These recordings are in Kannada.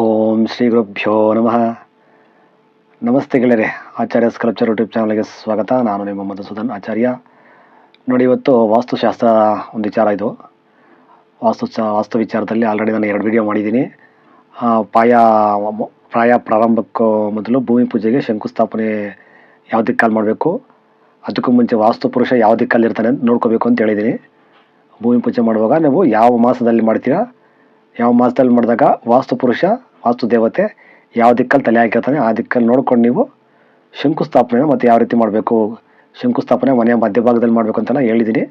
ಓಂ ಶ್ರೀ ಗುರುಭ್ಯೋ ನಮಃ. ನಮಸ್ತೆ ಗೆಳೆಯರೆ, ಆಚಾರ್ಯ ಸ್ಕಲ್ಪ್ಚರ್ ಯೂಟ್ಯೂಬ್ ಚಾನಲ್ಗೆ ಸ್ವಾಗತ. ನಾನು ನಿಮ್ಮ ಮಧುಸೂದನ್ ಆಚಾರ್ಯ. ನೋಡಿ, ಇವತ್ತು ವಾಸ್ತುಶಾಸ್ತ್ರ ಒಂದು ವಿಚಾರ ಇದು. ವಾಸ್ತು ವಾಸ್ತು ವಿಚಾರದಲ್ಲಿ ಆಲ್ರೆಡಿ ನಾನು ಎರಡು ವಿಡಿಯೋ ಮಾಡಿದ್ದೀನಿ. ಪಾಯ ಪ್ರಾಯ ಪ್ರಾರಂಭಕ್ಕೂ ಮೊದಲು ಭೂಮಿ ಪೂಜೆಗೆ ಶಂಕುಸ್ಥಾಪನೆ ಯಾವ ದಿಕ್ಕಲ್ಲಿ ಮಾಡಬೇಕು? ಅದಕ್ಕೂ ಮುಂಚೆ ವಾಸ್ತು ಪುರುಷ ಯಾವ ದಿಕ್ಕಲ್ಲಿ ಇರ್ತಾನೆ ಅಂತ ನೋಡ್ಕೋಬೇಕು ಅಂತ ಹೇಳಿದ್ದೀನಿ. ಭೂಮಿ ಪೂಜೆ ಮಾಡುವಾಗ ನೀವು ಯಾವ ಮಾಸದಲ್ಲಿ ಮಾಡ್ತೀರಾ? ಯಾವ ಮಾಸದಲ್ಲಿ ಮಾಡಿದಾಗ ವಾಸ್ತು ಪುರುಷ, ವಾಸ್ತು ದೇವತೆ, ಯಾವ ದಿಕ್ಕಲ್ಲಿ ತಲೆ ಹಾಕಿರ್ತಾನೆ ಆ ದಿಕ್ಕಲ್ಲಿ ನೋಡ್ಕೊಂಡು ನೀವು ಶಂಕುಸ್ಥಾಪನೆ ಮತ್ತು ಯಾವ ರೀತಿ ಮಾಡಬೇಕು, ಶಂಕುಸ್ಥಾಪನೆ ಮನೆಯ ಮಧ್ಯಭಾಗದಲ್ಲಿ ಮಾಡಬೇಕು ಅಂತೆಲ್ಲ ಹೇಳಿದ್ದೀನಿ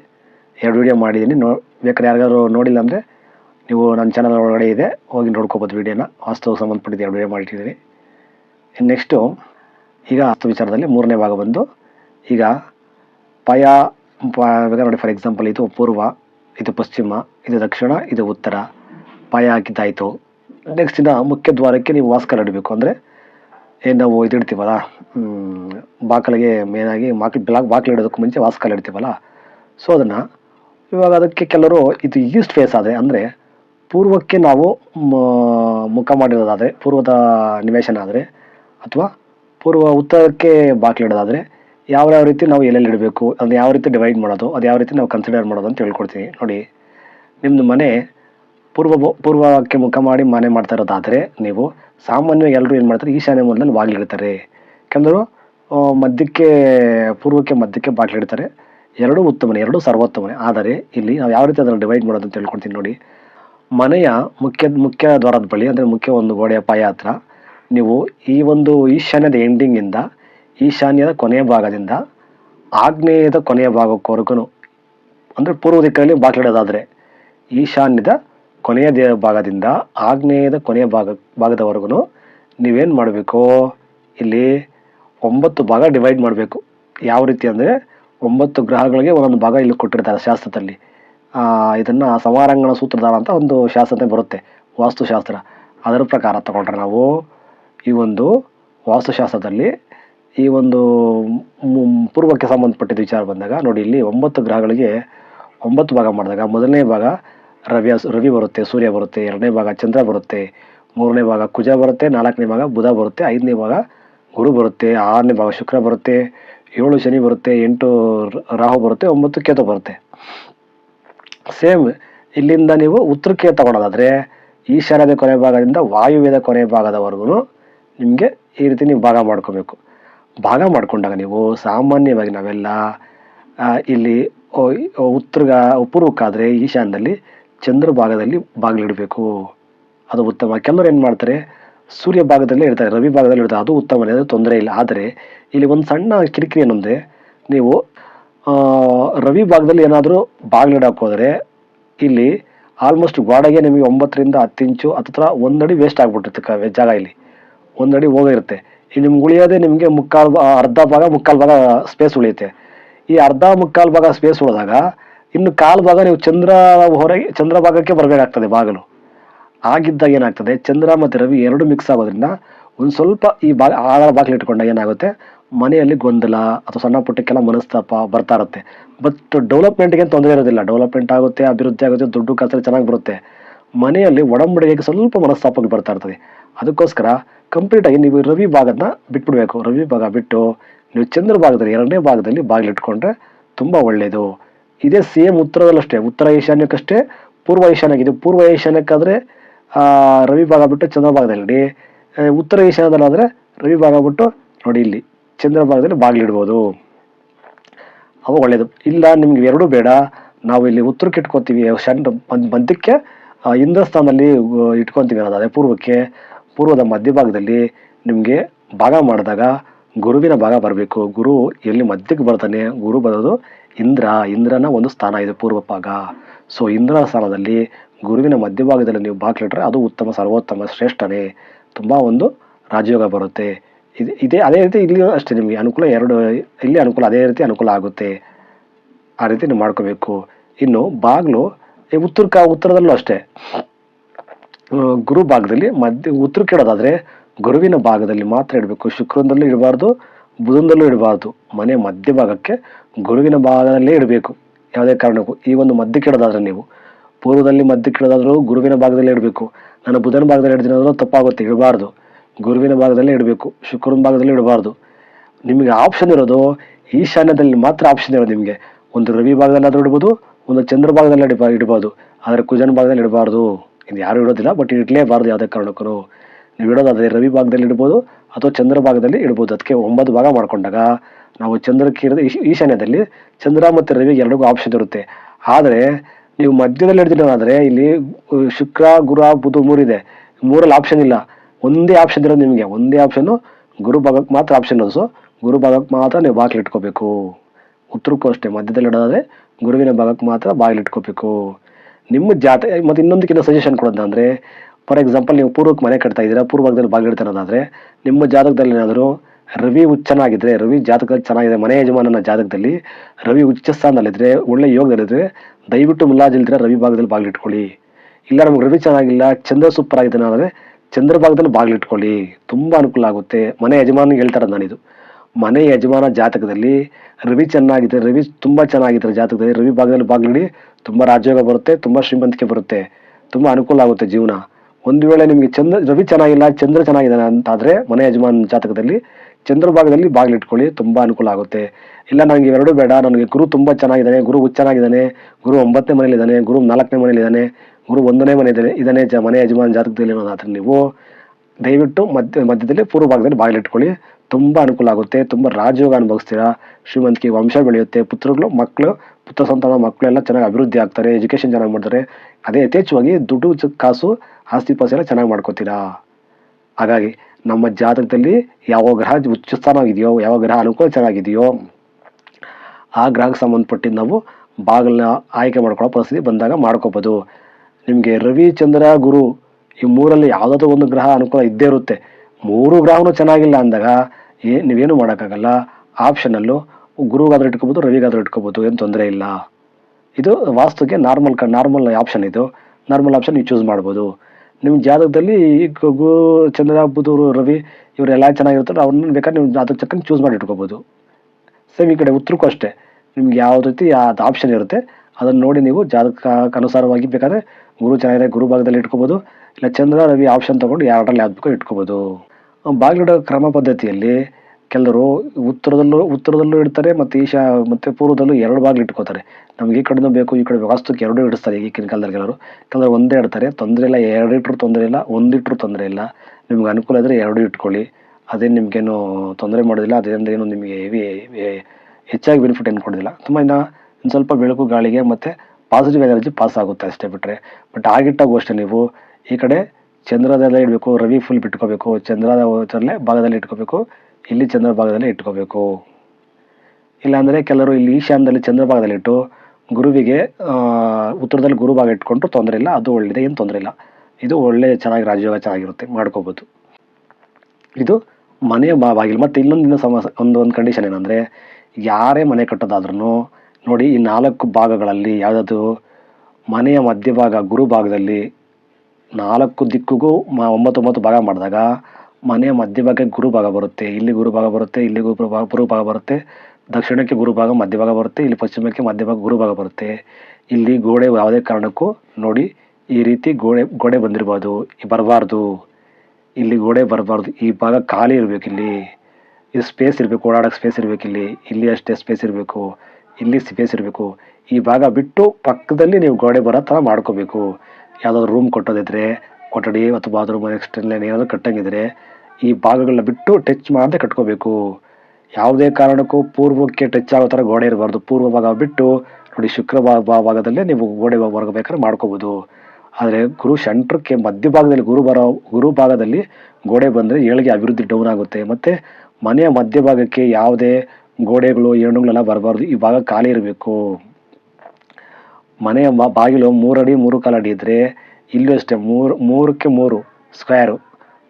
ಎರಡು ವಿಡಿಯೋ ಮಾಡಿದ್ದೀನಿ ನೋ, ಬೇಕಾದ್ರೆ ಯಾರಿಗಾದ್ರು ನೋಡಿಲ್ಲ ಅಂದರೆ ನೀವು ನನ್ನ ಚಾನಲ್ ಒಳಗಡೆ ಇದೆ, ಹೋಗಿ ನೋಡ್ಕೋಬೋದು ವಿಡಿಯೋನ ವಾಸ್ತು ಸಂಬಂಧಪಟ್ಟಿದ್ದು ಎರಡು ವಿಡಿಯೋ ಮಾಡಿಟ್ಟಿದ್ದೀನಿ ನೆಕ್ಸ್ಟು ಈಗ ವಾಸ್ತು ವಿಚಾರದಲ್ಲಿ ಮೂರನೇ ಭಾಗ ಬಂದು, ಈಗ ಪಯ ಇವಾಗ ನೋಡಿ ಫಾರ್ ಎಕ್ಸಾಂಪಲ್ ಇದು ಪೂರ್ವ, ಇದು ಪಶ್ಚಿಮ, ಇದು ದಕ್ಷಿಣ, ಇದು ಉತ್ತರ. ಪಾಯ ಹಾಕಿದ್ದಾಯಿತು ನೆಕ್ಸ್ಟ್ ದಿನ ಮುಖ್ಯ ದ್ವಾರಕ್ಕೆ ನೀವು ವಾಸ್ಕಲ್ ಇಡಬೇಕು. ಅಂದರೆ, ಏನು ನಾವು ಇದಿಡ್ತೀವಲ್ಲ ಬಾಕಲಿಗೆ ಮೇನಾಗಿ ಮಾಕ್, ಬ್ಲಾಕ್ ಬಾಗಿಲು ಇಡೋದಕ್ಕೆ ಮುಂಚೆ ವಾಸ್ಕಲ್ ಇಡ್ತೀವಲ್ಲ. ಸೊ ಅದನ್ನು ಇವಾಗ ಅದಕ್ಕೆ ಕೆಲವರು ಇದು ಈಸ್ಟ್ ಫೇಸ್ ಆದರೆ, ಅಂದರೆ ಪೂರ್ವಕ್ಕೆ ನಾವು ಮುಖ ಮಾಡಿರೋದಾದರೆ, ಪೂರ್ವದ ನಿವೇಶನ ಆದರೆ, ಅಥವಾ ಪೂರ್ವ ಉತ್ತರಕ್ಕೆ ಬಾಗಿಲು ಇಡೋದಾದರೆ, ಯಾವ ಯಾವ ರೀತಿ ನಾವು ಎಲ್ಲೆಲ್ಲಿ ಇಡಬೇಕು, ಅದನ್ನ ಯಾವ ರೀತಿ ಡಿವೈಡ್ ಮಾಡೋದು, ಅದು ಯಾವ ರೀತಿ ನಾವು ಕನ್ಸಿಡರ್ ಮಾಡೋದು ಅಂತ ಹೇಳ್ಕೊಡ್ತೀನಿ. ನೋಡಿ ನಿಮ್ಮದು ಮನೆ ಪೂರ್ವ ಪೂರ್ವಕ್ಕೆ ಮುಖ ಮಾಡಿ ಮನೆ ಮಾಡ್ತಾ ಇರೋದಾದರೆ ನೀವು ಸಾಮಾನ್ಯವಾಗಿ ಎಲ್ಲರೂ ಏನು ಮಾಡ್ತಾರೆ, ಈಶಾನ್ಯ ಮೂಲದಲ್ಲಿ ಬಾಗಿಲಿಡ್ತಾರೆ. ಕೆಲವರು ಮಧ್ಯಕ್ಕೆ, ಪೂರ್ವಕ್ಕೆ ಮಧ್ಯಕ್ಕೆ ಬಾಗಿಲಿಡ್ತಾರೆ. ಎರಡೂ ಉತ್ತಮನೆ, ಎರಡೂ ಸರ್ವೋತ್ತಮನೆ. ಆದರೆ, ಇಲ್ಲಿ ನಾವು ಯಾವ ರೀತಿ ಅದನ್ನು ಡಿವೈಡ್ ಮಾಡೋದು ಅಂತ ಹೇಳ್ಕೊಡ್ತೀನಿ ನೋಡಿ. ಮನೆಯ ಮುಖ್ಯ ಮುಖ್ಯ ದ್ವಾರದ ಬಳಿ, ಅಂದರೆ ಮುಖ್ಯ ಒಂದು ಗೋಡೆಯ ಪಾಯ ಹತ್ರ, ನೀವು ಈ ಒಂದು ಈಶಾನ್ಯದ ಎಂಡಿಂಗಿಂದ ಈಶಾನ್ಯದ ಕೊನೆಯ ಭಾಗದಿಂದ, ಆಗ್ನೇಯದ ಕೊನೆಯ ಭಾಗಕ್ಕವರೆಗೂ, ಅಂದರೆ ಪೂರ್ವ ದಿಕ್ಕಲ್ಲಿ ಬಾಗಿಲಿಡೋದಾದರೆ, ಈಶಾನ್ಯದ ಕೊನೆಯ ದೇ, ಭಾಗದಿಂದ ಆಗ್ನೇಯದ ಕೊನೆಯ ಭಾಗ, ಭಾಗದವರೆಗೂ ನೀವೇನು ಮಾಡಬೇಕು? ಇಲ್ಲಿ ಒಂಬತ್ತು ಭಾಗ ಡಿವೈಡ್ ಮಾಡಬೇಕು. ಯಾವ ರೀತಿ ಅಂದರೆ ಒಂಬತ್ತು ಗ್ರಹಗಳಿಗೆ ಒಂದೊಂದು ಭಾಗ ಇಲ್ಲಿ ಕೊಟ್ಟಿರ್ತಾರೆ ಶಾಸ್ತ್ರದಲ್ಲಿ. ಇದನ್ನು ಸಮಾರಂಗಣ ಸೂತ್ರಧಾರ ಅಂತ ಒಂದು ಶಾಸ್ತ್ರತೆ ಬರುತ್ತೆ, ವಾಸ್ತುಶಾಸ್ತ್ರ. ಅದರ ಪ್ರಕಾರ ತಗೊಂಡ್ರೆ ನಾವು ಈ ಒಂದು ವಾಸ್ತುಶಾಸ್ತ್ರದಲ್ಲಿ ಈ ಒಂದು ಪೂರ್ವಕ್ಕೆ ಸಂಬಂಧಪಟ್ಟಿದ್ದ ವಿಚಾರ ಬಂದಾಗ ನೋಡಿ, ಇಲ್ಲಿ ಒಂಬತ್ತು ಗ್ರಹಗಳಿಗೆ ಒಂಬತ್ತು ಭಾಗ ಮಾಡಿದಾಗ, ಮೊದಲನೇ ಭಾಗ ರವಿ ರವಿ ಬರುತ್ತೆ, ಸೂರ್ಯ ಬರುತ್ತೆ, ಎರಡನೇ ಭಾಗ ಚಂದ್ರ ಬರುತ್ತೆ, ಮೂರನೇ ಭಾಗ ಕುಜ ಬರುತ್ತೆ, ನಾಲ್ಕನೇ ಭಾಗ ಬುಧ ಬರುತ್ತೆ, ಐದನೇ ಭಾಗ ಗುರು ಬರುತ್ತೆ, ಆರನೇ ಭಾಗ ಶುಕ್ರ ಬರುತ್ತೆ, ಏಳು ಶನಿ ಬರುತ್ತೆ, ಎಂಟು ರಾಹು ಬರುತ್ತೆ, ಒಂಬತ್ತು ಕೇತು ಬರುತ್ತೆ. ಸೇಮ್ ಇಲ್ಲಿಂದ ನೀವು ಉತ್ತರಕ್ಕೆ ತಗೊಳ್ಳೋದಾದ್ರೆ ಈಶಾನ್ಯದ ಕೊನೆ ಭಾಗದಿಂದ ವಾಯುವ್ಯದ ಕೊನೆ ಭಾಗದವರೆಗೂ ನಿಮಗೆ ಈ ರೀತಿ ನೀವು ಭಾಗ ಮಾಡ್ಕೋಬೇಕು. ಭಾಗ ಮಾಡಿಕೊಂಡಾಗ ನೀವು ಸಾಮಾನ್ಯವಾಗಿ ನಾವೆಲ್ಲ ಇಲ್ಲಿ ಉತ್ತರಗ, ಪೂರ್ವಕ್ಕಾದರೆ ಈಶಾನ್ಯದಲ್ಲಿ ಚಂದ್ರ ಭಾಗದಲ್ಲಿ ಬಾಗಿಲಿಡಬೇಕು ಅದು ಉತ್ತಮ. ಕೆಲವರು ಏನು ಮಾಡ್ತಾರೆ? ಸೂರ್ಯ ಭಾಗದಲ್ಲೇ ಇರ್ತಾರೆ, ರವಿ ಭಾಗದಲ್ಲಿ ಇರ್ತಾರೆ. ಅದು ಉತ್ತಮ, ಅದು ತೊಂದರೆ ಇಲ್ಲ. ಆದರೆ ಇಲ್ಲಿ ಒಂದು ಸಣ್ಣ ಕಿರಿಕಿರಿ ಏನಂದರೆ, ನೀವು ರವಿ ಭಾಗದಲ್ಲಿ ಏನಾದರೂ ಬಾಗಿಲಿಡಕ್ಕೆ ಹೋದರೆ, ಇಲ್ಲಿ ಆಲ್ಮೋಸ್ಟ್ ಗೋಡೆಗೆ ನಿಮಗೆ ಒಂಬತ್ತರಿಂದ ಹತ್ತು ಇಂಚು ಹತ್ತಿರ ಒಂದಡಿ ವೇಸ್ಟ್ ಆಗಿಬಿಟ್ಟಿರ್ತಕ್ಕ ಜಾಗ ಇಲ್ಲಿ. ಒಂದಡಿ ಹೋಗಿರುತ್ತೆ. ಈ ನಿಮ್ಗೆ ಉಳಿಯೋದೇ ನಿಮಗೆ ಮುಕ್ಕಾಲು ಅರ್ಧ ಭಾಗ ಮುಕ್ಕಾಲು ಭಾಗ ಸ್ಪೇಸ್ ಉಳಿಯುತ್ತೆ. ಈ ಅರ್ಧ ಮುಕ್ಕಾಲು ಭಾಗ ಸ್ಪೇಸ್ ಉಳಿದಾಗ ಇನ್ನು ಕಾಲು ಭಾಗ ನೀವು ಚಂದ್ರ ಹೊರಗೆ, ಚಂದ್ರ ಭಾಗಕ್ಕೆ ಬರಬೇಕಾಗ್ತದೆ ಬಾಗಿಲು. ಆಗಿದ್ದಾಗ ಏನಾಗ್ತದೆ, ಚಂದ್ರ ಮತ್ತು ರವಿ ಎರಡು ಮಿಕ್ಸ್ ಆಗೋದ್ರಿಂದ ಒಂದು ಸ್ವಲ್ಪ ಈ ಬಾ ಆಳ ಬಾಗಿಲು ಇಟ್ಕೊಂಡಾಗ ಏನಾಗುತ್ತೆ, ಮನೆಯಲ್ಲಿ ಗೊಂದಲ ಅಥವಾ ಸಣ್ಣ ಪುಟ್ಟಕ್ಕೆಲ್ಲ ಮನಸ್ತಾಪ ಬರ್ತಾ ಇರುತ್ತೆ. ಬಟ್ ಡೆವಲಪ್ಮೆಂಟ್ಗೆ ತೊಂದರೆ ಇರೋದಿಲ್ಲ. ಡೆವಲಪ್ಮೆಂಟ್ ಆಗುತ್ತೆ, ಅಭಿವೃದ್ಧಿ ಆಗುತ್ತೆ, ದುಡ್ಡು ಕಾಸಲ್ಲಿ ಚೆನ್ನಾಗಿ ಬರುತ್ತೆ. ಮನೆಯಲ್ಲಿ ಒಡಂಬಡಿಗೆ ಸ್ವಲ್ಪ ಮನಸ್ತಾಪಗಳು ಬರ್ತಾ ಇರ್ತದೆ. ಅದಕ್ಕೋಸ್ಕರ ಕಂಪ್ಲೀಟಾಗಿ ನೀವು ರವಿ ಭಾಗನ ಬಿಟ್ಬಿಡ್ಬೇಕು. ರವಿ ಭಾಗ ಬಿಟ್ಟು ನೀವು ಚಂದ್ರ ಭಾಗದಲ್ಲಿ, ಎರಡನೇ ಭಾಗದಲ್ಲಿ ಬಾಗಿಲಿಟ್ಕೊಂಡ್ರೆ ತುಂಬ ಒಳ್ಳೆಯದು ಇದೇ ಸೇಮ್ ಉತ್ತರದಲ್ಲಷ್ಟೇ ಉತ್ತರ ಈಶಾನ್ಯಕ್ಕಷ್ಟೇ ಪೂರ್ವ ಈಶಾನ್ಯಕ್ಕೆ ಪೂರ್ವ ಈಶಾನ್ಯಕ್ಕಾದರೆ ರವಿ ಭಾಗ ಬಿಟ್ಟು ಚಂದ್ರ ಭಾಗದಲ್ಲಿ ಇಡಿ ಉತ್ತರ ಈಶಾನ್ಯದಲ್ಲಾದರೆ ರವಿ ಭಾಗ ಬಿಟ್ಟು ನೋಡಿ ಇಲ್ಲಿ ಚಂದ್ರ ಭಾಗದಲ್ಲಿ ಬಾಗಿಲಿಡ್ಬೋದು ಅವಾಗ ಒಳ್ಳೆಯದು ಇಲ್ಲ ನಿಮ್ಗೆ ಎರಡೂ ಬೇಡ. ನಾವು ಇಲ್ಲಿ ಉತ್ತರಕ್ಕೆ ಇಟ್ಕೊತೀವಿ ಶಂಡ್ ಬಂದಕ್ಕೆ ಆ, ಇಟ್ಕೊತೀವಿ ಅನ್ನೋದು ಅದೇ ಪೂರ್ವಕ್ಕೆ. ಪೂರ್ವದ ಮಧ್ಯಭಾಗದಲ್ಲಿ ನಿಮಗೆ ಭಾಗ ಮಾಡಿದಾಗ ಗುರುವಿನ ಭಾಗ ಬರಬೇಕು. ಗುರು ಎಲ್ಲಿ ಮಧ್ಯಕ್ಕೆ ಬರ್ತಾನೆ ಗುರು ಬರೋದು ಇಂದ್ರ, ಇಂದ್ರನ ಒಂದು ಸ್ಥಾನ ಇದೆ ಪೂರ್ವ ಭಾಗ. ಸೊ ಇಂದ್ರನ ಸ್ಥಾನದಲ್ಲಿ ಗುರುವಿನ ಮಧ್ಯಭಾಗದಲ್ಲಿ ನೀವು ಬಾಗಿಲಿಟ್ರೆ ಅದು ಉತ್ತಮ, ಸರ್ವೋತ್ತಮ, ಶ್ರೇಷ್ಠನೇ. ತುಂಬ ಒಂದು ರಾಜಯೋಗ ಬರುತ್ತೆ. ಇದೆ, ಇದೇ, ಅದೇ ರೀತಿ ಇಲ್ಲಿ ಅಷ್ಟೇ ನಿಮಗೆ ಅನುಕೂಲ ಎರಡು, ಇಲ್ಲಿ ಅನುಕೂಲ, ಅದೇ ರೀತಿ ಅನುಕೂಲ ಆಗುತ್ತೆ. ಆ ರೀತಿ ನೀವು ಮಾಡ್ಕೋಬೇಕು. ಇನ್ನು ಬಾಗಿಲು ಉತ್ತರ ಕ, ಉತ್ತರದಲ್ಲೂ ಅಷ್ಟೇ. ಗುರು ಭಾಗದಲ್ಲಿ ಮಧ್ಯ ಉತ್ತರಕ್ಕೆ ಕೇಳೋದಾದರೆ ಗುರುವಿನ ಭಾಗದಲ್ಲಿ ಮಾತ್ರ ಇಡಬೇಕು. ಶುಕ್ರದಲ್ಲೂ ಇಡಬಾರ್ದು ಬುಧನದಲ್ಲೂ ಇಡಬಾರ್ದು. ಮನೆ ಮಧ್ಯಭಾಗಕ್ಕೆ ಗುರುವಿನ ಭಾಗದಲ್ಲೇ ಇಡಬೇಕು. ಯಾವುದೇ ಕಾರಣಕ್ಕೂ. ಈ ಒಂದು ಮಧ್ಯಕ್ಕೆ ಇಡೋದಾದ್ರೆ ನೀವು. ಪೂರ್ವದಲ್ಲಿ ಮಧ್ಯಕ್ಕೆ ಇಡೋದಾದ್ರೂ ಗುರುವಿನ ಭಾಗದಲ್ಲೇ ಇಡಬೇಕು. ನಾನು ಬುಧನ ಭಾಗದಲ್ಲಿ ಅನ್ನೋದು ತಪ್ಪಾಗುತ್ತೆ. ಇಡಬಾರ್ದು. ಗುರುವಿನ ಭಾಗದಲ್ಲೇ ಇಡಬೇಕು. ಶುಕ್ರನ ಭಾಗದಲ್ಲಿ ಇಡಬಾರ್ದು. ನಿಮಗೆ ಆಪ್ಷನ್ ಇರೋದು ಈಶಾನ್ಯದಲ್ಲಿ ಮಾತ್ರ ಆಪ್ಷನ್ ಇರೋದು ನಿಮಗೆ. ಒಂದು ರವಿ ಭಾಗದಲ್ಲಾದರೂ ಇಡ್ಬೋದು ಒಂದು ಚಂದ್ರ ಭಾಗದಲ್ಲಿ ಇಡಬಾ ಇಡ್ಬೋದು ಆದರೆ ಕುಜನ ಭಾಗದಲ್ಲಿ ಇಡಬಾರ್ದು. ಇದು ಯಾರು ಇಡೋದಿಲ್ಲ ಬಟ್ ಇಡಲೇಬಾರ್ದು ಯಾವುದೇ ಕಾರಣಕ್ಕೂ. ನೀವು ಇಡೋದಾದರೆ ರವಿ ಭಾಗದಲ್ಲಿ ಇಡ್ಬೋದು ಅಥವಾ ಚಂದ್ರ ಭಾಗದಲ್ಲಿ ಇಡ್ಬೋದು. ಅದಕ್ಕೆ ಒಂಬತ್ತು ಭಾಗ ಮಾಡಿಕೊಂಡಾಗ ನಾವು ಚಂದ್ರಕ್ಕೆ ಇರೋದು ಈಶ್- ಈಶಾನ್ಯದಲ್ಲಿ ಚಂದ್ರ ಮತ್ತು ರವಿಗೆ ಎರಡಿಗೂ ಆಪ್ಷನ್ ಇರುತ್ತೆ. ಆದರೆ ನೀವು ಮಧ್ಯದಲ್ಲಿ ಹಿಡ್ದಿರೋದಾದ್ರೆ ಇಲ್ಲಿ ಶುಕ್ರ, ಗುರು, ಬುಧ ಮೂರಿದೆ. ಮೂರಲ್ಲಿ ಆಪ್ಷನ್ ಇಲ್ಲ. ಒಂದೇ ಆಪ್ಷನ್ ಇರೋದು ನಿಮಗೆ. ಒಂದೇ ಆಪ್ಷನ್ನು ಗುರು ಭಾಗಕ್ಕೆ ಮಾತ್ರ ಆಪ್ಷನ್ ಇರೋದು. ಸೊ ಗುರು ಭಾಗಕ್ಕೆ ಮಾತ್ರ ನೀವು ಬಾಗಿಲು ಇಟ್ಕೋಬೇಕು. ಉತ್ತರಕ್ಕೂ ಅಷ್ಟೇ. ಮಧ್ಯದಲ್ಲಿ ಇಡೋದಾದರೆ ಗುರುವಿನ ಭಾಗಕ್ಕೆ ಮಾತ್ರ ಬಾಗಿಲು ಇಟ್ಕೋಬೇಕು. ನಿಮ್ಮ ಜಾತ ಮತ್ತು ಇನ್ನೊಂದಕ್ಕಿಂತ ಸಜೆಷನ್ ಕೊಡೋದು ಅಂದರೆ ಫಾರ್ ಎಕ್ಸಾಂಪಲ್ ನೀವು ಪೂರ್ವಕ್ಕೆ ಮನೆ ಕಟ್ತಾ ಇದ್ದೀರಾ ಪೂರ್ವದಲ್ಲಿ ಬಾಗಿಲು ಇಡ್ತಾರೋದಾದ್ರೆ ನಿಮ್ಮ ಜಾತಕದಲ್ಲಿ ಏನಾದರೂ ರವಿ ಉಚ್ಚನಾಗಿದ್ರೆ ರವಿ ಜಾತಕದಲ್ಲಿ ಚೆನ್ನಾಗಿದೆ, ಮನೆ ಯಜಮಾನನ ಜಾತಕದಲ್ಲಿ ರವಿ ಉಚ್ಚ ಸ್ಥಾನದಲ್ಲಿದ್ದರೆ ಒಳ್ಳೆ ಯೋಗದಲ್ಲಿದ್ದರೆ ದಯವಿಟ್ಟು ಮುಲಾಜಿಲ್ದ್ರೆ ರವಿ ಭಾಗದಲ್ಲಿ ಬಾಗಿಲಿಟ್ಕೊಳ್ಳಿ. ಇಲ್ಲ ನಮ್ಗೆ ರವಿ ಚೆನ್ನಾಗಿಲ್ಲ, ಚಂದ್ರ ಸೂಪರ್ ಆಗಿದೆ ಅಂದರೆ ಚಂದ್ರ ಭಾಗದಲ್ಲಿ ಬಾಗಿಲಿಟ್ಕೊಳ್ಳಿ. ತುಂಬ ಅನುಕೂಲ ಆಗುತ್ತೆ. ಮನೆ ಯಜಮಾನಿಗೆ ಹೇಳ್ತಾರೆ ನಾನಿದು. ಮನೆ ಯಜಮಾನ ಜಾತಕದಲ್ಲಿ ರವಿ ಚೆನ್ನಾಗಿದೆ ರವಿ ತುಂಬ ಚೆನ್ನಾಗಿದ್ದಾರೆ ಜಾತಕದಲ್ಲಿ ರವಿ ಭಾಗದಲ್ಲಿ ಬಾಗಿಲಿಡಿ, ತುಂಬ ರಾಜಯೋಗ ಬರುತ್ತೆ, ತುಂಬ ಶ್ರೀಮಂತಿಕೆ ಬರುತ್ತೆ. ತುಂಬ ಅನುಕೂಲ ಆಗುತ್ತೆ ಜೀವನ. ಒಂದು ವೇಳೆ ನಿಮಗೆ ಚಂದ್ರ, ರವಿ ಚೆನ್ನಾಗಿಲ್ಲ, ಚಂದ್ರ ಚೆನ್ನಾಗಿದ್ದಾನೆ ಆದರೆ ಮನೆ ಯಜಮಾನ್ ಜಾತಕದಲ್ಲಿ ಚಂದ್ರ ಭಾಗದಲ್ಲಿ ಬಾಗಿಲು ಇಟ್ಕೊಳ್ಳಿ, ತುಂಬಾ ಅನುಕೂಲ ಆಗುತ್ತೆ. ಇಲ್ಲ ನನಗೆ ಇವೆರಡು ಬೇಡ, ನನಗೆ ಗುರು ತುಂಬ ಚೆನ್ನಾಗಿದ್ದಾನೆ, ಗುರು ಚೆನ್ನಾಗಿದ್ದಾನೆ ಗುರು ಒಂಬತ್ತನೇ ಮನೇಲಿ ಇದ್ದಾನೆ ಗುರು ನಾಲ್ಕನೇ ಮನೇಲಿ ಇದ್ದಾನೆ ಗುರು ಒಂದನೇ ಮನೆ ಇದ್ದಾನೆ ಇದನ್ನೇ ಜ, ಮನೆ ಯಜಮಾನ್ ಜಾತಕದಲ್ಲಿ ಅನ್ನೋದಾದ್ರೆ ನೀವು ದಯವಿಟ್ಟು ಮಧ್ಯ, ಮಧ್ಯದಲ್ಲಿ ಪೂರ್ವ ಭಾಗದಲ್ಲಿ ಬಾಗಿಲು ಇಟ್ಕೊಳ್ಳಿ. ತುಂಬ ಅನುಕೂಲ ಆಗುತ್ತೆ, ತುಂಬ ರಾಜಯೋಗ ಅನುಭವಿಸ್ತೀರಾ. ಶ್ರೀಮಂತಿಕೆ ವಂಶ ಬೆಳೆಯುತ್ತೆ, ಪುತ್ರಗಳು ಮಕ್ಕಳು ಪುತ್ರ ಸಂತಾನ ಮಕ್ಕಳೆಲ್ಲ ಚೆನ್ನಾಗಿ ಅಭಿವೃದ್ಧಿ ಆಗ್ತಾರೆ ಎಜುಕೇಶನ್ ಚೆನ್ನಾಗಿ ಮಾಡ್ತಾರೆ. ಅದೇ ಯಥೇಚ್ಛವಾಗಿ ದುಡ್ಡು ಕಾಸು ಆಸ್ತಿ ಪಾಸ್ತಿ ಎಲ್ಲ ಚೆನ್ನಾಗಿ ಮಾಡ್ಕೋತೀರಾ? ಹಾಗಾಗಿ ನಮ್ಮ ಜಾತಕದಲ್ಲಿ ಯಾವ ಗ್ರಹ ಉಚ್ಚ ಸ್ಥಾನ ಆಗಿದೆಯೋ ಯಾವ ಗ್ರಹ ಅನುಕೂಲ ಚೆನ್ನಾಗಿದೆಯೋ, ಆ ಗ್ರಹಕ್ಕೆ ಸಂಬಂಧಪಟ್ಟಿದ್ದು ನಾವು ಬಾಗಿಲನ್ನ ಆಯ್ಕೆ ಮಾಡ್ಕೊಳ್ಳೋ ಪರಿಸ್ಥಿತಿ ಬಂದಾಗ ಮಾಡ್ಕೋಬೋದು. ನಿಮಗೆ ರವಿ, ಚಂದ್ರ, ಗುರು ಈ ಮೂರಲ್ಲಿ ಯಾವುದಾದ್ರೂ ಒಂದು ಗ್ರಹ ಅನುಕೂಲ ಇದ್ದೇ ಇರುತ್ತೆ. ಮೂರು ಗ್ರಹನೂ ಚೆನ್ನಾಗಿಲ್ಲ ಅಂದಾಗ ಏ, ನೀವೇನು ಮಾಡೋಕ್ಕಾಗಲ್ಲ. ಆಪ್ಷನಲ್ಲೂ ಗುರುಗಾದ್ರೂ ಇಟ್ಕೋಬೋದು, ರವಿಗಾದ್ರೂ ಇಟ್ಕೋಬೋದು, ಏನು ತೊಂದರೆ ಇಲ್ಲ. ಇದು ವಾಸ್ತುಗೆ ನಾರ್ಮಲ್ ಕ ನಾರ್ಮಲ್ ಆಪ್ಷನ್ ಇದು. ನಾರ್ಮಲ್ ಆಪ್ಷನ್ ನೀವು ಚೂಸ್ ಮಾಡ್ಬೋದು. ನಿಮ್ಮ ಜಾತಕದಲ್ಲಿ ಗ- ಚಂದ್ರ ಬುಧವರು ರವಿ ಇವರೆಲ್ಲ ಚೆನ್ನಾಗಿರ್ತಾರೆ ಅವ್ರನ್ನ ಬೇಕಾದ್ರೆ ನೀವು ಜಾತಕ ಚಕ್ಕನ್ನು ಚೂಸ್ ಮಾಡಿ ಇಟ್ಕೋಬೋದು. ಸೇಮ್ ಈ ಕಡೆ ಉತ್ತರಕ್ಕೂ ಅಷ್ಟೇ. ನಿಮ್ಗೆ ಯಾವ ರೀತಿ ಅದು ಆಪ್ಷನ್ ಇರುತ್ತೆ, ಅದನ್ನು ನೋಡಿ ನೀವು ಜಾತಕ ಅನುಸಾರವಾಗಿ ಬೇಕಾದ್ರೆ ಗುರು ಚೆನ್ನಾಗಿದೆ, ಗುರು ಭಾಗದಲ್ಲಿ ಇಟ್ಕೋಬೋದು. ಇಲ್ಲ ಚಂದ್ರ, ರವಿ ಆಪ್ಷನ್ ತಗೊಂಡು ಯಾವ್ದ್ರಲ್ಲಿ ಯಾವ್ದು ಬೇಕೋ ಇಟ್ಕೋಬೋದು. ಬಾಗಿಲಿಡೋ ಕ್ರಮ ಪದ್ಧತಿಯಲ್ಲಿ ಕೆಲವರು ಉತ್ತರದಲ್ಲೂ ಉತ್ತರದಲ್ಲೂ ಇಡ್ತಾರೆ ಮತ್ತು ಈಶಾ, ಮತ್ತು ಪೂರ್ವದಲ್ಲೂ ಎರಡು ಬಾಗಿಲು ಇಟ್ಕೋತಾರೆ. ನಮ್ಗೆ ಈ ಕಡೆನೂ ಬೇಕು, ಈ ಕಡೆ ವಾಸ್ತುಕ್ಕೆ ಎರಡೂ ಇಡಿಸ್ತಾರೆ ಈಗಿನ ಕಾಲದಲ್ಲಿ ಕೆಲವರು. ಕೆಲವರು ಒಂದೇ ಇಡ್ತಾರೆ, ತೊಂದರೆ ಇಲ್ಲ, ಎರಡು ಇಟ್ಟರು ತೊಂದರೆ ಇಲ್ಲ, ಒಂದು ಇಟ್ಟರು ತೊಂದರೆ ಇಲ್ಲ. ನಿಮ್ಗೆ ಅನುಕೂಲ ಇದ್ದರೆ ಎರಡೂ ಇಟ್ಕೊಳ್ಳಿ. ಅದೇನು ನಿಮಗೇನು ತೊಂದರೆ ಮಾಡೋದಿಲ್ಲ ಅದರಿಂದ ಏನು ನಿಮಗೆ ಹೆವಿ ಹೆಚ್ಚಾಗಿ ಬೆನಿಫಿಟ್ ಏನು ಕೊಡೋದಿಲ್ಲ. ತುಂಬ ಇನ್ನು ಒಂದು ಸ್ವಲ್ಪ ಬೆಳಕು, ಗಾಳಿಗೆ ಮತ್ತು ಪಾಸಿಟಿವ್ ಎನರ್ಜಿ ಪಾಸ್ ಆಗುತ್ತೆ ಅಷ್ಟೇ ಬಿಟ್ಟರೆ ಬಟ್ ಆಗಿಟ್ಟಾಗೂ ಅಷ್ಟೇ ನೀವು ಈ ಕಡೆ ಚಂದ್ರದಲ್ಲೇ ಇಡಬೇಕು, ರವಿ ಫುಲ್ ಬಿಟ್ಕೋಬೇಕು ಚಂದ್ರದಲ್ಲೇ ಭಾಗದಲ್ಲಿ ಇಟ್ಕೋಬೇಕು. ಇಲ್ಲಿ ಚಂದ್ರ ಭಾಗದಲ್ಲಿ ಇಟ್ಕೋಬೇಕು. ಇಲ್ಲಾಂದರೆ ಕೆಲವರು ಇಲ್ಲಿ ಈಶಾನ್ಯದಲ್ಲಿ ಚಂದ್ರ ಭಾಗದಲ್ಲಿ ಇಟ್ಟು ಗುರುವಿಗೆ ಉತ್ತರದಲ್ಲಿ ಗುರು ಭಾಗ ಇಟ್ಕೊಂಡ್ರು ತೊಂದರೆ ಇಲ್ಲ, ಅದು ಒಳ್ಳೆಯದೇ ಏನು ತೊಂದರೆ ಇಲ್ಲ. ಇದು ಒಳ್ಳೆ ಚೆನ್ನಾಗಿ ರಾಜಯೋಗ ಚೆನ್ನಾಗಿರುತ್ತೆ, ಮಾಡ್ಕೋಬೋದು. ಇದು ಮನೆಯ ಬಾಗಿಲು. ಮತ್ತು ಇನ್ನೊಂದಿನ ಸಮಸ್ಯೆ ಒಂದು ಒಂದು ಕಂಡೀಷನ್ ಏನಂದರೆ, ಯಾರೇ ಮನೆ ಕಟ್ಟೋದಾದ್ರೂ ನೋಡಿ, ಈ ನಾಲ್ಕು ಭಾಗಗಳಲ್ಲಿ ಯಾವುದಾದ್ರು ಮನೆಯ ಮಧ್ಯಭಾಗ ಗುರು ಭಾಗದಲ್ಲಿ ನಾಲ್ಕು ದಿಕ್ಕಿಗೂ ಮ, ಒಂಬತ್ತೊಂಬತ್ತು ಒಂಬತ್ತು ಭಾಗ ಮಾಡಿದಾಗ ಮನೆಯ ಮಧ್ಯಭಾಗಕ್ಕೆ ಗುರು ಭಾಗ ಬರುತ್ತೆ. ಇಲ್ಲಿ ಗುರು ಭಾಗ ಬರುತ್ತೆ, ಇಲ್ಲಿ ಗುರು ಭಾಗ ಪೂರ್ವ ಭಾಗ ಬರುತ್ತೆ. ದಕ್ಷಿಣಕ್ಕೆ ಗುರು ಭಾಗ ಮಧ್ಯಭಾಗ ಬರುತ್ತೆ. ಇಲ್ಲಿ ಪಶ್ಚಿಮಕ್ಕೆ ಮಧ್ಯಭಾಗ ಗುರು ಭಾಗ ಬರುತ್ತೆ. ಇಲ್ಲಿ ಗೋಡೆ ಯಾವುದೇ ಕಾರಣಕ್ಕೂ ನೋಡಿ ಈ ರೀತಿ ಗೋಡೆ ಗೋಡೆ ಬಂದಿರಬಾರ್ದು ಬರಬಾರ್ದು. ಇಲ್ಲಿ ಗೋಡೆ ಬರಬಾರ್ದು. ಈ ಭಾಗ ಖಾಲಿ ಇರಬೇಕು ಇಲ್ಲಿ. ಇದು ಸ್ಪೇಸ್ ಇರಬೇಕು, ಓಡಾಡೋಕೆ ಸ್ಪೇಸ್ ಇರಬೇಕು ಇಲ್ಲಿ. ಇಲ್ಲಿ ಅಷ್ಟೇ ಸ್ಪೇಸ್ ಇರಬೇಕು. ಇಲ್ಲಿ ಸ್ಪೇಸ್ ಇರಬೇಕು. ಈ ಭಾಗ ಬಿಟ್ಟು ಪಕ್ಕದಲ್ಲಿ ನೀವು ಗೋಡೆ ಬರೋ ಥರ ಮಾಡ್ಕೋಬೇಕು. ಯಾವುದಾದ್ರು ರೂಮ್ ಕೊಟ್ಟೋದಿದ್ರೆ, ಕೊಠಡಿ ಅಥವಾ ಬಾತ್ರೂಮ್ ಎಕ್ಸ್ಟರ್ನಲ್ ಏನಾದರೂ ಕಟ್ಟಂಗಿದ್ರೆ ಈ ಭಾಗಗಳನ್ನ ಬಿಟ್ಟು ಟಚ್ ಮಾಡದೆ ಕಟ್ಕೋಬೇಕು. ಯಾವುದೇ ಕಾರಣಕ್ಕೂ ಪೂರ್ವಕ್ಕೆ ಟಚ್ ಆಗೋ ಥರ ಗೋಡೆ ಇರಬಾರ್ದು. ಪೂರ್ವ ಭಾಗ ಬಿಟ್ಟು ನೋಡಿ ಶುಕ್ರ ಭಾಗದಲ್ಲೇ ನೀವು ಗೋಡೆ ಹೊರಗಬೇಕಾದ್ರೆ ಮಾಡ್ಕೋಬೋದು. ಆದರೆ ಗುರು ಸೆಂಟ್ರಕ್ಕೆ ಮಧ್ಯಭಾಗದಲ್ಲಿ ಗುರು ಬರೋ, ಗುರು ಭಾಗದಲ್ಲಿ ಗೋಡೆ ಬಂದರೆ ಏಳಿಗೆ ಅಭಿವೃದ್ಧಿ ಡೌನ್ ಆಗುತ್ತೆ. ಮತ್ತು ಮನೆಯ ಮಧ್ಯಭಾಗಕ್ಕೆ ಯಾವುದೇ ಗೋಡೆಗಳು ಏಣುಗಳೆಲ್ಲ ಬರಬಾರ್ದು. ಈ ಭಾಗ ಖಾಲಿ ಇರಬೇಕು. ಮನೆಯ ಬಾಗಿಲು ಮೂರಡಿ, ಮೂರು ಕಾಲು ಅಡಿ ಇದ್ದರೆ ಇಲ್ಲೂ ಅಷ್ಟೇ. ಮೂರು, ಮೂರಕ್ಕೆ ಮೂರು ಸ್ಕ್ವೇರು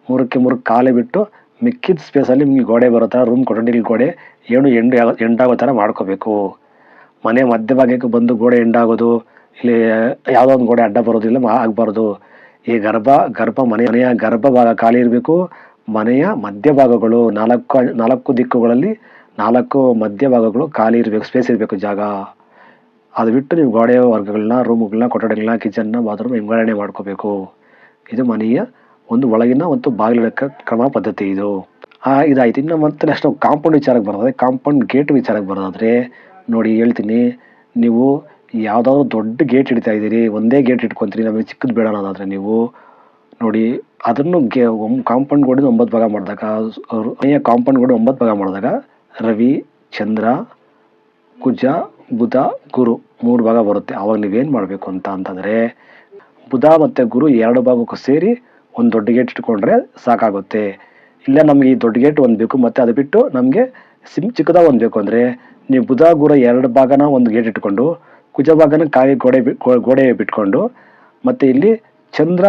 ಮೂರಕ್ಕೆ ಮೂರು ಕಾಲು ಬಿಟ್ಟು ಮಿಕ್ಕಿದ ಸ್ಪೇಸಲ್ಲಿ ನಿಮಗೆ ಗೋಡೆ ಬರೋ ಥರ ರೂಮ್ ಕೊಟ್ಟಿಗೆ ಗೋಡೆ ಏನು ಎಂಡು ಎಂಡಾಗೋ ಥರ ಮಾಡ್ಕೋಬೇಕು. ಮನೆ ಮಧ್ಯಭಾಗಕ್ಕೆ ಬಂದು ಗೋಡೆ ಎಂಡಾಗೋದು, ಇಲ್ಲಿ ಯಾವುದೋ ಒಂದು ಗೋಡೆ ಅಡ್ಡ ಬರೋದಿಲ್ಲ ಆಗಬಾರ್ದು. ಈ ಗರ್ಭ ಗರ್ಭ ಮನೆ ಮನೆಯ ಗರ್ಭ ಭಾಗ ಖಾಲಿ ಇರಬೇಕು. ಮನೆಯ ಮಧ್ಯಭಾಗಗಳು ನಾಲ್ಕು ನಾಲ್ಕು ದಿಕ್ಕುಗಳಲ್ಲಿ ನಾಲ್ಕು ಮಧ್ಯಭಾಗಗಳು ಖಾಲಿ ಇರಬೇಕು ಸ್ಪೇಸ್ ಇರಬೇಕು ಜಾಗ. ಅದು ಬಿಟ್ಟು ನೀವು ಗೋಡೆ ವರ್ಗಗಳನ್ನ ರೂಮ್ಗಳನ್ನ ಕೊಠಡಿಗಳನ್ನ ಕಿಚನ್ನ ಬಾತ್ರೂಮ್ ವಿಂಗಡಣೆ ಮಾಡ್ಕೋಬೇಕು. ಇದು ಮನೆಯ ಒಂದು ಒಳಗಿನ ಒಂದು ಬಾಗಿಲಿಡಕ್ಕ ಕ್ರಮ ಪದ್ಧತಿ ಇದು. ಆ, ಇದಾಯ್ತು. ಇನ್ನು ಮತ್ತೆ ನೆಕ್ಸ್ಟ್ ಕಾಂಪೌಂಡ್ ವಿಚಾರಕ್ಕೆ ಬರೋದಾದ್ರೆ ಕಾಂಪೌಂಡ್ ಗೇಟ್ ವಿಚಾರಕ್ಕೆ ಬರೋದಾದ್ರೆ, ನೋಡಿ ಹೇಳ್ತೀನಿ. ನೀವು ಯಾವುದಾದ್ರು ದೊಡ್ಡ ಗೇಟ್ ಇಡ್ತಾ ಇದ್ದೀರಿ, ಒಂದೇ ಗೇಟ್ ಇಟ್ಕೊತೀರಿ, ನಮಗೆ ಚಿಕ್ಕದು ಬೇಡ ಅನ್ನೋದಾದರೆ ನೀವು ನೋಡಿ ಅದನ್ನು ಗೆ ಕಾಂಪೌಂಡ್ ಗೋಡಿನ ಒಂಬತ್ತು ಭಾಗ ಮಾಡಿದಾಗ ಮನೆಯ ಕಾಂಪೌಂಡ್ ಗೋಡೆ ಒಂಬತ್ತು ಭಾಗ ಮಾಡಿದಾಗ, ರವಿ, ಚಂದ್ರ, ಕುಜ, ಬುಧ, ಗುರು ಮೂರು ಭಾಗ ಬರುತ್ತೆ. ಆವಾಗ ನೀವೇನು ಮಾಡಬೇಕು ಅಂತ ಅಂತಂದರೆ, ಬುಧ ಮತ್ತು ಗುರು ಎರಡು ಭಾಗಕ್ಕೂ ಸೇರಿ ಒಂದು ದೊಡ್ಡ ಗೇಟ್ ಇಟ್ಕೊಂಡ್ರೆ ಸಾಕಾಗುತ್ತೆ. ಇಲ್ಲ ನಮಗೆ ಈ ದೊಡ್ಡ ಗೇಟ್ ಒಂದು ಬೇಕು, ಮತ್ತು ಅದು ಬಿಟ್ಟು ನಮಗೆ ಸಿಮ್ ಚಿಕ್ಕದಾಗ ಒಂದು ಬೇಕು ಅಂದರೆ ನೀವು ಬುಧ ಗುರ ಎರಡು ಭಾಗನ ಒಂದು ಗೇಟ್ ಇಟ್ಕೊಂಡು, ಕುಜ ಭಾಗನ ಕಾಗೆ ಗೋಡೆ ಗೋಡೆ ಬಿಟ್ಕೊಂಡು, ಮತ್ತು ಇಲ್ಲಿ ಚಂದ್ರ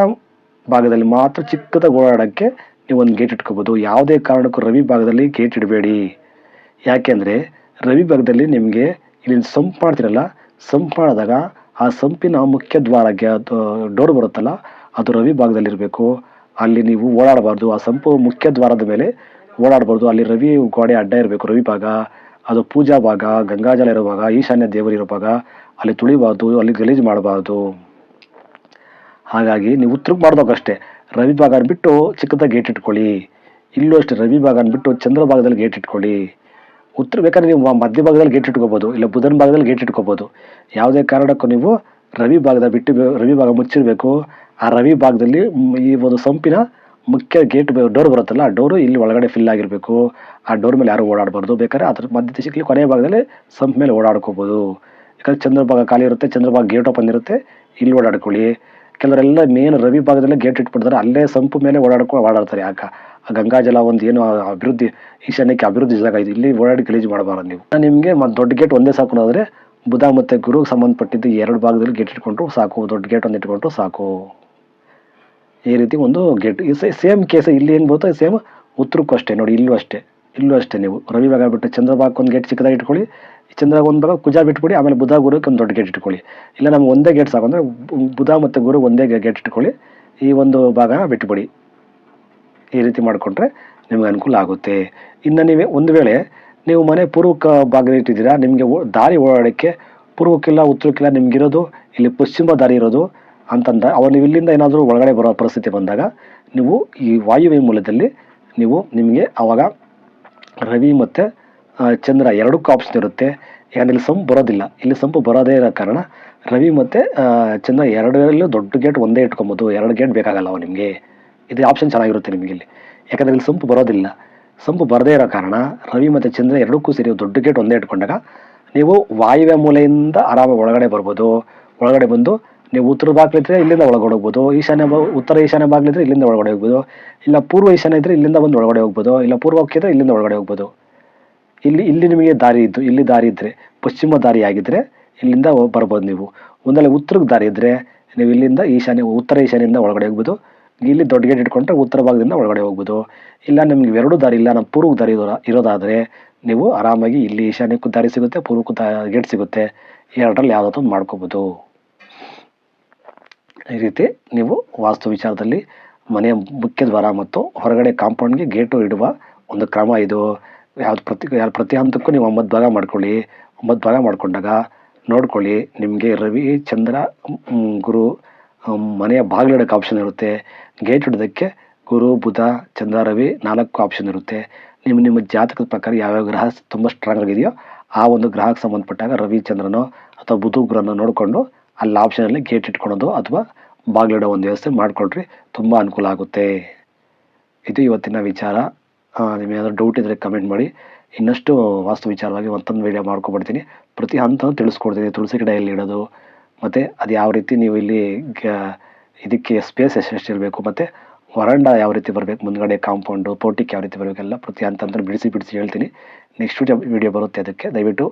ಭಾಗದಲ್ಲಿ ಮಾತ್ರ ಚಿಕ್ಕದಾಗಿ ಓಡಾಡೋಕ್ಕೆ ನೀವು ಒಂದು ಗೇಟ್ ಇಟ್ಕೋಬೋದು. ಯಾವುದೇ ಕಾರಣಕ್ಕೂ ರವಿ ಭಾಗದಲ್ಲಿ ಗೇಟ್ ಇಡಬೇಡಿ. ಯಾಕೆಂದರೆ ರವಿ ಭಾಗದಲ್ಲಿ ನಿಮಗೆ ಇಲ್ಲಿ ಸಂಪ್ ಮಾಡ್ತೀರಲ್ಲ, ಸಂಪ್ ಮಾಡಿದಾಗ ಆ ಸಂಪಿನ ಮುಖ್ಯ ದ್ವಾರಕ್ಕೆ ಅದು ಡೋರ್ ಬರುತ್ತಲ್ಲ ಅದು ರವಿ ಭಾಗದಲ್ಲಿರಬೇಕು. ಅಲ್ಲಿ ನೀವು ಓಡಾಡಬಾರ್ದು. ಆ ಸಂಪು ಮುಖ್ಯ ದ್ವಾರದ ಮೇಲೆ ಓಡಾಡಬಾರ್ದು. ಅಲ್ಲಿ ರವಿ ಗೋಡೆ ಅಡ್ಡ ಇರಬೇಕು, ರವಿ ಭಾಗ. ಅದು ಪೂಜಾ ಭಾಗ, ಗಂಗಾಜಲ ಇರೋ ಭಾಗ, ಈಶಾನ್ಯ ದೇವರು ಇರೋ ಭಾಗ. ಅಲ್ಲಿ ತುಳಿಬಾರ್ದು, ಅಲ್ಲಿ ಗಲೀಜು ಮಾಡಬಾರ್ದು. ಹಾಗಾಗಿ ನೀವು ಉತ್ತರಕ್ಕೆ ಅಷ್ಟೇ ರವಿ ಭಾಗ ಬಿಟ್ಟು ಚಿಕ್ಕದಾಗಿ ಗೇಟ್ ಇಟ್ಕೊಳ್ಳಿ. ಇಲ್ಲೂ ಅಷ್ಟೇ ರವಿ ಭಾಗ ಬಿಟ್ಟು ಚಂದ್ರ ಭಾಗದಲ್ಲಿ ಗೇಟ್ ಇಟ್ಕೊಳ್ಳಿ. ಉತ್ತರ ಬೇಕಾದ್ರೆ ನೀವು ಮಧ್ಯ ಭಾಗದಲ್ಲಿ ಗೇಟ್ ಇಟ್ಕೋಬೋದು, ಇಲ್ಲ ಬುಧನ ಭಾಗದಲ್ಲಿ ಗೇಟ್ ಇಟ್ಕೋಬೋದು. ಯಾವುದೇ ಕಾರಣಕ್ಕೂ ನೀವು ರವಿ ಭಾಗದ ಬಿಟ್ಟು ರವಿ ಭಾಗ ಮುಚ್ಚಿರಬೇಕು. ಆ ರವಿ ಭಾಗದಲ್ಲಿ ಈ ಒಂದು ಸಂಪಿನ ಮುಖ್ಯ ಗೇಟ್ ಡೋರ್ ಬರುತ್ತಲ್ಲ, ಆ ಡೋರು ಇಲ್ಲಿ ಒಳಗಡೆ ಫಿಲ್ ಆಗಿರಬೇಕು. ಆ ಡೋರ್ ಮೇಲೆ ಯಾರು ಓಡಾಡಬಾರ್ದು. ಬೇಕಾದ್ರೆ ಅದ್ರ ಮಧ್ಯ ಸಿಕ್ಕಲಿ ಕೊನೆಯ ಭಾಗದಲ್ಲಿ ಸಂಪ್ ಮೇಲೆ ಓಡಾಡ್ಕೋಬೋದು. ಯಾಕಂದ್ರೆ ಚಂದ್ರಭಾಗ ಖಾಲಿ ಇರುತ್ತೆ, ಚಂದ್ರಭಾಗ ಗೇಟ್ ಓಪನ್ ಇರುತ್ತೆ, ಇಲ್ಲಿ ಓಡಾಡ್ಕೊಳ್ಳಿ. ಕೆಲವರೆಲ್ಲ ಮೇನ್ ರವಿ ಭಾಗದಲ್ಲೇ ಗೇಟ್ ಇಟ್ಬಿಡ್ತಾರೆ, ಅಲ್ಲೇ ಸಂಪ್ ಮೇಲೆ ಓಡಾಡ್ಕೊಂಡು ಓಡಾಡ್ತಾರೆ. ಯಾಕ ಆ ಗಂಗಾಜಲ ಒಂದು ಏನು ಅಭಿವೃದ್ಧಿ, ಈಶಾನ್ಯಕ್ಕೆ ಅಭಿವೃದ್ಧಿ ಜಾಗ ಇದು. ಇಲ್ಲಿ ಓಡಾಡಿ ಗಲೀಜು ಮಾಡಬಾರ್ದು ನೀವು. ನಿಮಗೆ ಮತ್ತೆ ದೊಡ್ಡ ಗೇಟ್ ಒಂದೇ ಸಾಕು ಅಂದರೆ ಬುಧ ಮತ್ತು ಗುರುಗೆ ಸಂಬಂಧಪಟ್ಟಿದ್ದು ಎರಡು ಭಾಗದಲ್ಲಿ ಗೇಟ್ ಇಟ್ಕೊಂಡ್ರು ಸಾಕು. ದೊಡ್ಡ ಗೇಟ್ ಒಂದು ಇಟ್ಕೊಂಡ್ರು ಸಾಕು. ಈ ರೀತಿ ಒಂದು ಗೇಟ್ ಸೇಮ್ ಕೇಸ್ ಇಲ್ಲಿ ಏನು ಬರುತ್ತೋ? ಸೇಮ್ ಉತ್ತರಕ್ಕೂ ಅಷ್ಟೇ. ನೋಡಿ, ಇಲ್ಲೂ ಅಷ್ಟೇ. ಇಲ್ಲೂ ಅಷ್ಟೇ ನೀವು. ರವಿ ಭಾಗ ಬಿಟ್ಟು ಚಂದ್ರಭಾಗಕ್ಕೆ ಒಂದು ಗೇಟ್ ಚಿಕ್ಕದಾಗಿ ಇಟ್ಕೊಳ್ಳಿ. ಚಂದ್ರ ಒಂದು ಭಾಗ ಕುಜ ಬಿಟ್ಬಿಡಿ, ಆಮೇಲೆ ಬುಧ ಗುರುಕ್ಕೆ ಒಂದು ದೊಡ್ಡ ಗೇಟ್ ಇಟ್ಕೊಳ್ಳಿ. ಇಲ್ಲ, ನಮ್ಗೆ ಒಂದೇ ಗೇಟ್ ಸಾಕು. ಅಂದರೆ ಬುಧ ಮತ್ತು ಗುರು ಒಂದೇ ಗೇಟ್ ಇಟ್ಕೊಳ್ಳಿ. ಈ ಒಂದು ಭಾಗನ ಬಿಟ್ಬಿಡಿ. ಈ ರೀತಿ ಮಾಡಿಕೊಂಡ್ರೆ ನಿಮಗೆ ಅನುಕೂಲ ಆಗುತ್ತೆ. ಇನ್ನು ನೀವೇ ಒಂದು ವೇಳೆ ನೀವು ಮನೆ ಪೂರ್ವಕ್ಕೆ ಭಾಗ ಇಟ್ಟಿದ್ದೀರಾ, ನಿಮಗೆ ದಾರಿ ಓಡಾಡೋಕ್ಕೆ ಪೂರ್ವಕ್ಕಿಲ್ಲ, ಉತ್ತರಕ್ಕಿಲ್ಲ ನಿಮಗಿರೋದು, ಇಲ್ಲಿ ಪಶ್ಚಿಮ ದಾರಿ ಇರೋದು ಅಂತಂದ, ಅವ ನೀವು ಇಲ್ಲಿಂದ ಏನಾದರೂ ಒಳಗಡೆ ಬರೋ ಪರಿಸ್ಥಿತಿ ಬಂದಾಗ, ನೀವು ಈ ವಾಯುವ್ಯ ಮೂಲದಲ್ಲಿ ನೀವು ನಿಮಗೆ ಆವಾಗ ರವಿ ಮತ್ತು ಚಂದ್ರ ಎರಡಕ್ಕೂ ಆಪ್ಷನ್ ಇರುತ್ತೆ. ಯಾಕಂದ್ರೆ ಇಲ್ಲಿ ಸಂಪು ಬರೋದಿಲ್ಲ. ಇಲ್ಲಿ ಸಂಪು ಬರೋದೇ ಇರೋ ಕಾರಣ ರವಿ ಮತ್ತು ಚಂದ್ರ ಎರಡರಲ್ಲೂ ದೊಡ್ಡ ಗೇಟ್ ಒಂದೇ ಇಟ್ಕೊಬೋದು. ಎರಡು ಗೇಟ್ ಬೇಕಾಗಲ್ಲ ಅವ ನಿಮಗೆ. ಇದು ಆಪ್ಷನ್ ಚೆನ್ನಾಗಿರುತ್ತೆ ನಿಮಗೆ ಇಲ್ಲಿ. ಯಾಕಂದರೆ ಇಲ್ಲಿ ಸಂಪು ಬರೋದಿಲ್ಲ. ಸಂಪು ಬರದೇ ಇರೋ ಕಾರಣ ರವಿ ಮತ್ತು ಚಂದ್ರ ಎರಡಕ್ಕೂ ಸೇರಿ ದೊಡ್ಡ ಗೇಟ್ ಒಂದೇ ಇಟ್ಕೊಂಡಾಗ ನೀವು ವಾಯುವ್ಯ ಮೂಲೆಯಿಂದ ಆರಾಮಾಗಿ ಒಳಗಡೆ ಬರ್ಬೋದು. ಒಳಗಡೆ ಬಂದು ನೀವು ಉತ್ತರ ಬಾಗ್ಲಿದ್ರೆ ಇಲ್ಲಿಂದ ಒಳಗಡೆ ಹೋಗ್ಬೋದು. ಈಶಾನ್ಯ ಉತ್ತರ ಈಶಾನ್ಯ ಬಾಗ್ಲಿದ್ರೆ ಇಲ್ಲಿಂದ ಒಳಗಡೆ ಹೋಗ್ಬೋದು. ಇಲ್ಲ ಪೂರ್ವ ಈಶಾನ್ಯ ಇದ್ರೆ ಇಲ್ಲಿಂದ ಬಂದು ಒಳಗಡೆ ಹೋಗ್ಬೋದು. ಇಲ್ಲ ಪೂರ್ವಕ್ಕೆ ಇದ್ರೆ ಇಲ್ಲಿಂದ ಒಳಗಡೆ ಹೋಗ್ಬೋದು. ಇಲ್ಲಿ ಇಲ್ಲಿ ನಿಮಗೆ ದಾರಿ ಇದ್ದು, ಇಲ್ಲಿ ದಾರಿ ಇದ್ದರೆ ಪಶ್ಚಿಮ ದಾರಿ ಆಗಿದ್ದರೆ ಇಲ್ಲಿಂದ ಬರ್ಬೋದು ನೀವು. ಒಂದಲ್ಲ ಉತ್ತರಕ್ಕೆ ದಾರಿ ಇದ್ದರೆ ನೀವು ಇಲ್ಲಿಂದ ಈಶಾನ್ಯ, ಉತ್ತರ ಈಶಾನ್ಯದಿಂದ ಒಳಗಡೆ ಹೋಗ್ಬೋದು. ಇಲ್ಲಿ ದೊಡ್ಡ ಗೇಟ್ ಇಟ್ಕೊಂಡ್ರೆ ಉತ್ತರ ಭಾಗದಿಂದ ಒಳಗಡೆ ಹೋಗ್ಬೋದು. ಇಲ್ಲ ನಿಮ್ಗೆ ಎರಡು ದಾರಿ, ಇಲ್ಲ ನಮ್ಮ ಪೂರ್ವಕ್ಕೆ ದಾರಿ ಇರೋ ಇರೋದಾದರೆ ನೀವು ಆರಾಮಾಗಿ ಇಲ್ಲಿ ಈಶಾನ್ಯಕ್ಕೂ ದಾರಿ ಸಿಗುತ್ತೆ, ಪೂರ್ವಕ್ಕೂ ದಾ ಗೇಟ್ ಸಿಗುತ್ತೆ. ಎರಡರಲ್ಲಿ ಯಾವುದಾದ್ರು ಮಾಡ್ಕೋಬೋದು. ಈ ರೀತಿ ನೀವು ವಾಸ್ತು ವಿಚಾರದಲ್ಲಿ ಮನೆಯ ಮುಖ್ಯ ದ್ವಾರ ಮತ್ತು ಹೊರಗಡೆ ಕಾಂಪೌಂಡ್ಗೆ ಗೇಟು ಇಡುವ ಒಂದು ಕ್ರಮ ಇದು. ಯಾವ್ದು ಪ್ರತಿ ಯಾವ ಪ್ರತಿ ಹಂತಕ್ಕೂ ನೀವು ಒಂಬತ್ತು ಭಾಗ ಮಾಡ್ಕೊಳ್ಳಿ. ಒಂಬತ್ತು ಭಾಗ ಮಾಡಿಕೊಂಡಾಗ ನೋಡ್ಕೊಳ್ಳಿ, ನಿಮಗೆ ರವಿ, ಚಂದ್ರ ಗುರು ಮನೆಯ ಬಾಗಿಲಿಡೋಕ್ಕೆ ಆಪ್ಷನ್ ಇರುತ್ತೆ. ಗೇಟ್ ಇಡೋದಕ್ಕೆ ಗುರು, ಬುಧ, ಚಂದ್ರ, ರವಿ ನಾಲ್ಕು ಆಪ್ಷನ್ ಇರುತ್ತೆ. ನಿಮ್ಮ ನಿಮ್ಮ ಜಾತಕದ ಪ್ರಕಾರ ಯಾವ್ಯಾವ ಗ್ರಹ ತುಂಬ ಸ್ಟ್ರಾಂಗ್ ಆಗಿದೆಯೋ ಆ ಒಂದು ಗ್ರಹಕ್ಕೆ ಸಂಬಂಧಪಟ್ಟಾಗ ರವಿ, ಚಂದ್ರನೋ ಅಥವಾ ಬುಧ ಗ್ರಹನ ನೋಡಿಕೊಂಡು ಅಲ್ಲಿ ಆಪ್ಷನಲ್ಲಿ ಗೇಟ್ ಇಟ್ಕೊಳೋದು ಅಥವಾ ಬಾಗಿಲಿಡೋ ಒಂದು ವ್ಯವಸ್ಥೆ ಮಾಡಿಕೊಳ್ರಿ, ತುಂಬ ಅನುಕೂಲ ಆಗುತ್ತೆ. ಇದು ಇವತ್ತಿನ ವಿಚಾರ. ನಿಮಗೇನಾದರೂ ಡೌಟ್ ಇದ್ದರೆ ಕಮೆಂಟ್ ಮಾಡಿ. ಇನ್ನಷ್ಟು ವಾಸ್ತು ವಿಚಾರವಾಗಿ ಮತ್ತೊಂದು ವೀಡಿಯೋ ಮಾಡ್ಕೊಬಿಡ್ತೀನಿ ಪ್ರತಿ ಹಂತ ತಿಳಿಸ್ಕೊಡ್ತೀನಿ. ತುಳಸಿ ಗಿಡ ಇಡೋದು, ಮತ್ತು ಅದು ಯಾವ ರೀತಿ ನೀವು ಇಲ್ಲಿ ಇದಕ್ಕೆ ಸ್ಪೇಸ್ ಎಷ್ಟೆಷ್ಟು ಇರಬೇಕು, ಮತ್ತು ವರಂಡ ಯಾವ ರೀತಿ ಬರಬೇಕು, ಮುಂದ್ಗಡೆ ಕಾಂಪೌಂಡು ಪೋಟಿಕ್ ಯಾವ ರೀತಿ ಬರಬೇಕೆಲ್ಲ ಪ್ರತಿ ಹಂತ ಅಂತ ಬಿಡಿಸಿ ಬಿಡಿಸಿ ಹೇಳ್ತೀನಿ. ನೆಕ್ಸ್ಟ್ ವಿಡಿಯೋ ಬರುತ್ತೆ ಅದಕ್ಕೆ. ದಯವಿಟ್ಟು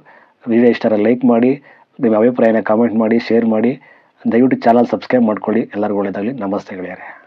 ವಿಡಿಯೋ ಇಷ್ಟರ ಲೈಕ್ ಮಾಡಿ ನಿಮ್ಮ ಅಭಿಪ್ರಾಯನ ಕಾಮೆಂಟ್ ಮಾಡಿ ಶೇರ್ ಮಾಡಿ ದಯವಿಟ್ಟು ಚಾನಲ್ ಸಬ್ಸ್ಕ್ರೈಬ್ ಮಾಡ್ಕೊಳ್ಳಿ. ಎಲ್ಲರಿಗೂ ಒಳ್ಳೆಯದಾಗಲಿ ನಮಸ್ತೆ ಗೆಳೆಯರೆ.